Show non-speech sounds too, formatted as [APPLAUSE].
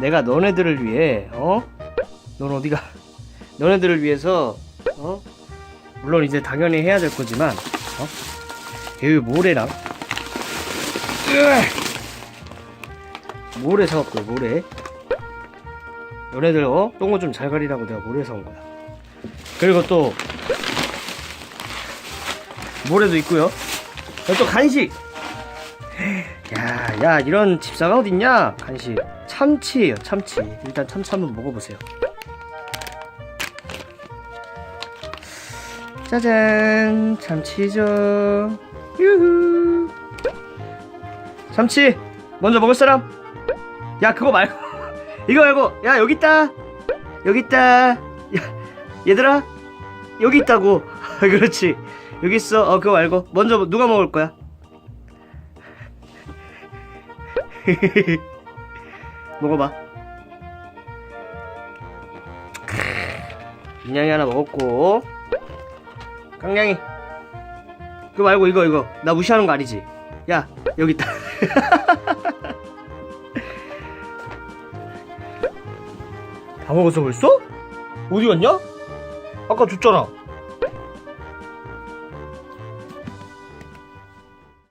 내가 너네들을 위해 어? 넌 어디가? [LAUGHS] 너네들을 위해서 어? 물론 이제 당연히 해야 될 거지만 어? 여기 모래랑! 모래 사왔고요 모래 너네들 어? 똥을 좀 잘 가리라고 내가 모래 사온 거야 그리고 또 모래도 있고요 또 간식 야, 야, 이런 집사가 어딨냐? 간식. 참치예요, 참치. 일단 참치 한번 먹어보세요. 짜잔, 참치죠. 유후. 참치, 먼저 먹을 사람? 야, 그거 말고, [LAUGHS] 이거 말고, 야, 여기 있다. 여기 있다. 야, 얘들아, 여기 있다고. [LAUGHS] 그렇지. 여기 있어. 어, 그거 말고. 먼저 누가 먹을 거야? [LAUGHS] 먹어봐. 인양이 하나 먹었고, 깡냥이. 그거 말고 이거 이거 나 무시하는 거 아니지? 야 여기 있다. [LAUGHS] 다 먹었어 벌써? 어디 갔냐? 아까 줬잖아.